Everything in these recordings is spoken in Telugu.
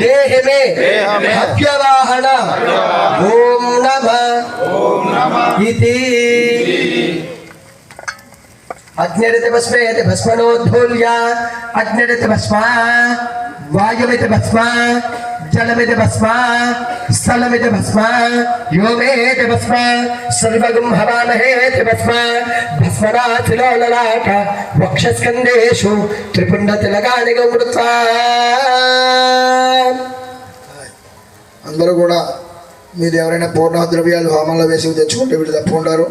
देहमे अव्यवाहन ओम इति। अग्निरित भस्मे यति भस्मनोद्धूल्य। अग्निरित भस्मा। वायुमित भस्मा। జలమిది భస్మ స్థలమిది భస్మ వ్యోమేతి భస్మ సర్వగం హవామహేతి భస్మ భస్మరాచిలోలలాట వక్షస్కందేషు త్రిపుండ తిలగాని గౌమృత్వా అందరూ కూడా మీరు ఎవరైనా పూర్ణ ద్రవ్యాలు హోమంలో వేసి తెచ్చుకుంటే వీళ్ళు తప్పుకుంటారు.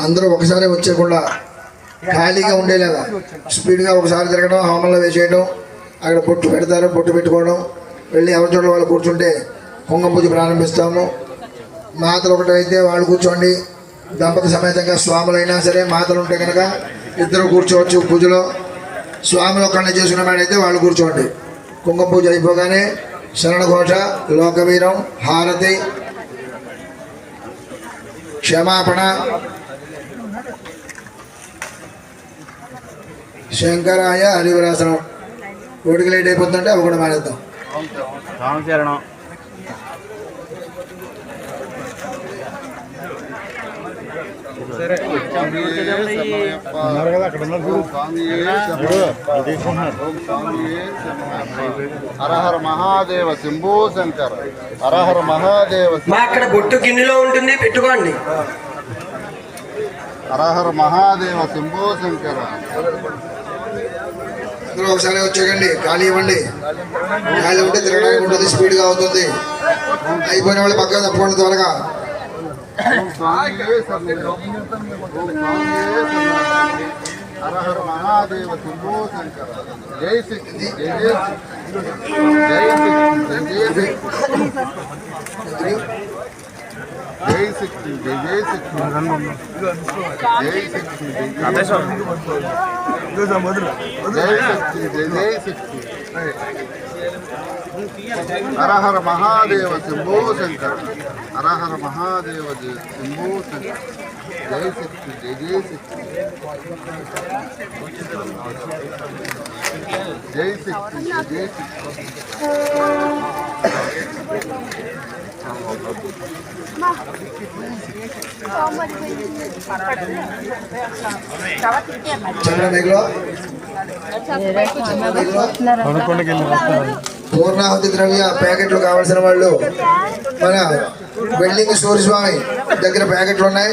అందరూ ఒకసారి వచ్చేకుండా ఖాళీగా ఉండేలాగా స్పీడ్గా ఒకసారి తిరగడం హోమంలో వేసేయడం. అక్కడ పొట్టు పెడతారు పొట్టు పెట్టుకోవడం. వెళ్ళి ఎవరి చోట్ల వాళ్ళు కూర్చుంటే కుంగం పూజ ప్రారంభిస్తాము. మాతలు ఒకటైతే వాళ్ళు కూర్చోండి. దంపతి సమేతంగా స్వాములైనా సరే మాతలు ఉంటే కనుక ఇద్దరు కూర్చోవచ్చు పూజలో. స్వాములు ఒక్కడిని చేసుకున్నవాడైతే వాళ్ళు కూర్చోండి. కుంకుమ పూజ అయిపోగానే శరణఘోష లోకవీరం హారతి క్షమాపణ శంకరాయ హరివరాసనం. కోడికి లేట్ అయిపోతుంటే అవి కూడా మానేద్దాం. రామచరణం. హరహర మహాదేవ శంభో శంకర. హరహర మహాదేవ మా అక్కడ బొట్టు గిన్నెలో ఉంటుంది పెట్టుకోండి. హరహర మహాదేవ శంభో శంకర. అందరూ ఒకసారి వచ్చేయండి ఖాళీ ఇవ్వండి. ఖాళీ ఉంటే తిరగడానికి ఉంటుంది స్పీడ్గా అవుతుంది. అయిపోయిన వాళ్ళు పక్కన తప్పకుండా త్వరగా. ఓం స్వామియే శరణం. ఓం స్వామియే శరణం. హరహర మహాదేవ శంభో శంకర జై శక్తి జై జై జై జై జై శక్తి జై జై శక్తి. జై శక్తి జై శక్తి. జై జై శక్తి. హర హర మహాదేవ శంభో శంకర. హర హర మహాదేవ జయ శంభో శంకర. జై శక్తి జై జై శక్తి. జై శక్తి జై శక్తి. పూర్ణాహుతి ద్రవ్య ప్యాకెట్లు కావాల్సిన వాళ్ళు మన వెల్లింగ్ సూర్య స్వామి దగ్గర ప్యాకెట్లు ఉన్నాయి.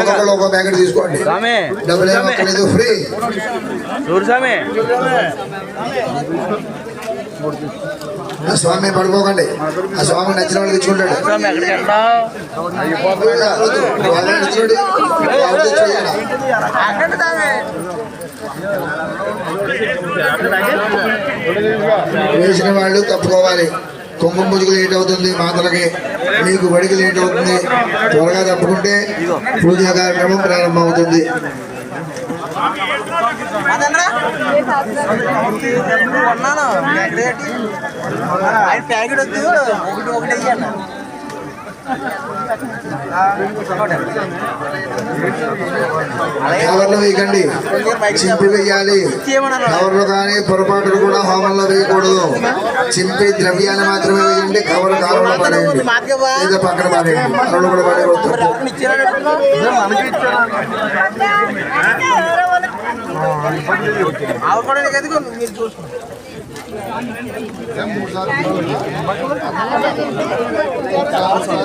ఒక్కొక్కరు ఒక్కో ప్యాకెట్ తీసుకోండి. డబ్బులు ఏమక్కర్లేదు ఫ్రీ. సూర్యస్వామి ఆ స్వామి పడుకోకండి ఆ స్వామి నచ్చిన వాళ్ళకి చేయాలి. వేసిన వాళ్ళు తప్పుకోవాలి. కుంకుమ పూజకు లేట్ అవుతుంది మాతలకి. మీకు బడికి లేట్ అవుతుంది. త్వరగా తప్పుకుంటే పూజా కార్యక్రమం ప్రారంభమవుతుంది. ప్యాకెట్ వద్దు. ఒకటి ఒకటి అయ్యాను వేయకండి. చింపి వేయాలి. కవర్లు కానీ పొరపాటులు కూడా హోమంలో వేయకూడదు. చింపి ద్రవ్యాన్ని మాత్రమే వేయండి. కవర్ కాలంలో పడేయండి. లేదా పక్కన పడేయండి. కవర్లు కూడా ఆవిడ కూడా నీకు ఎదుగు మీరు చూసుకోండి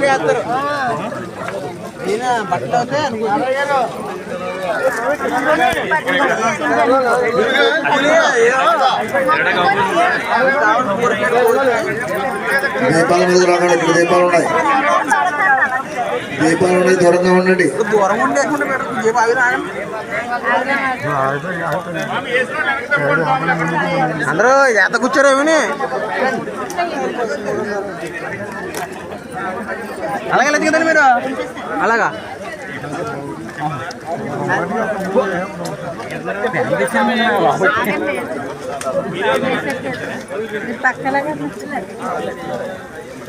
వేస్తారు ఈయన బట్టలు దీపాల మీద దీపాలు ఉన్నాయి. దీపాలు ఉన్నాయి దూరంగా ఉండండి అందరూ ఎంత కూర్చోరు ఏమని? అలాగే లేదు కదండి మీరు? అలాగా? ఎన్ని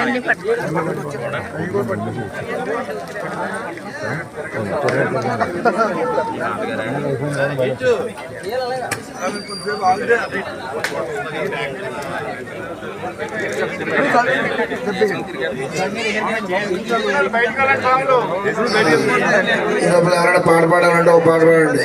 ఎన్ని పట్టుకోండి పాట పాడాలంటే ఒక పాట పాడండి.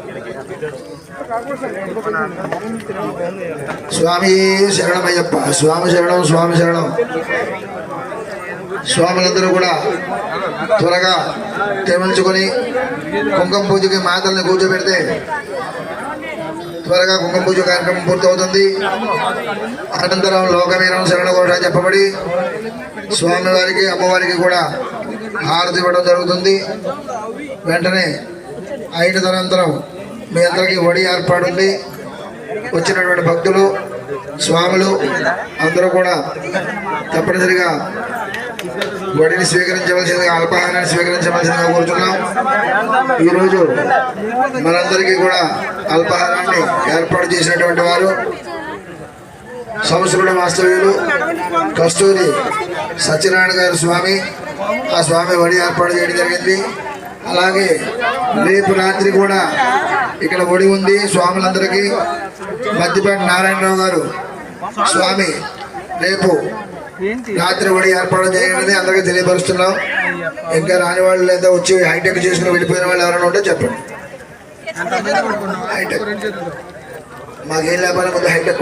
స్వామి శరణమయ్యప్ప స్వామి శరణం స్వామి శరణం. స్వాములందరూ కూడా త్వరగా తెమించుకొని కుంకుమ పూజకి మాతల్ని కూర్చోబెడితే త్వరగా కుంకుమ పూజ కార్యక్రమం పూర్తవుతుంది. అనంతరం లోకమీరం శరణ కూడా చెప్పబడి స్వామివారికి అమ్మవారికి కూడా హారతి ఇవ్వడం జరుగుతుంది. వెంటనే అయిన తనంతరం మీ అందరికీ వడి ఏర్పాటు ఉంది. వచ్చినటువంటి భక్తులు స్వాములు అందరూ కూడా తప్పనిసరిగా వడిని స్వీకరించవలసిందిగా అల్పాహారాన్ని స్వీకరించవలసిందిగా కోరుతున్నాం ఈరోజు మనందరికీ కూడా అల్పాహారాన్ని ఏర్పాటు చేసినటువంటి వారు సంస్కృత వాస్తవ్యులు కస్తూరి సత్యనారాయణ గారి స్వామి. ఆ స్వామి వడి ఏర్పాటు చేయడం జరిగింది. అలాగే రేపు రాత్రి కూడా ఇక్కడ ఒడి ఉంది స్వాములందరికీ. మద్దిపేట నారాయణరావు గారు. స్వామి రేపు రాత్రి ఒడి ఏర్పాటు చేయాలని అందరికీ తెలియపరుస్తున్నాం. ఇంకా రాని వాళ్ళు లేదా వచ్చి హైటెక్ చేసుకుని వెళ్ళిపోయిన వాళ్ళు ఎవరైనా ఉంటే చెప్పండి. హైటెక్. మాకేం లేకపోయినా ముందు హైటెక్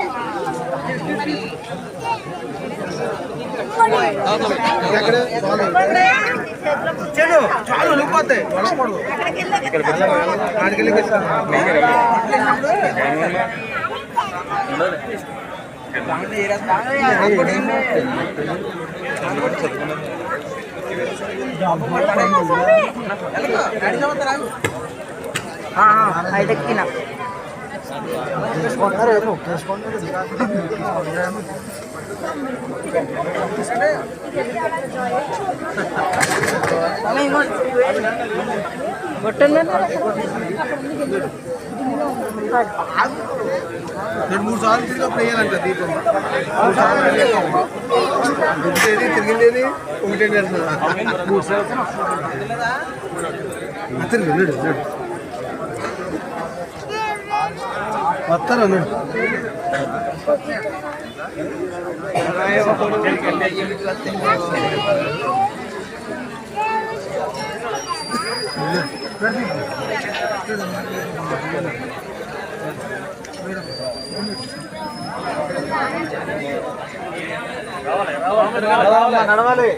ఆ. చాలు వెళ్ళిపోతాయి ఐదెక్కిన రెండు మూడు సార్లు తిరిగి అప్పుడు వేయాలంట దీపం మూడు సార్లు తిరిగేది తిరిగిందేది ఒకటేంటి అంటున్నా మూడు సార్లు తిరిగి వెళ్ళాడు వెళ్ళాడు వస్తారు అన్నాడు నడవాలి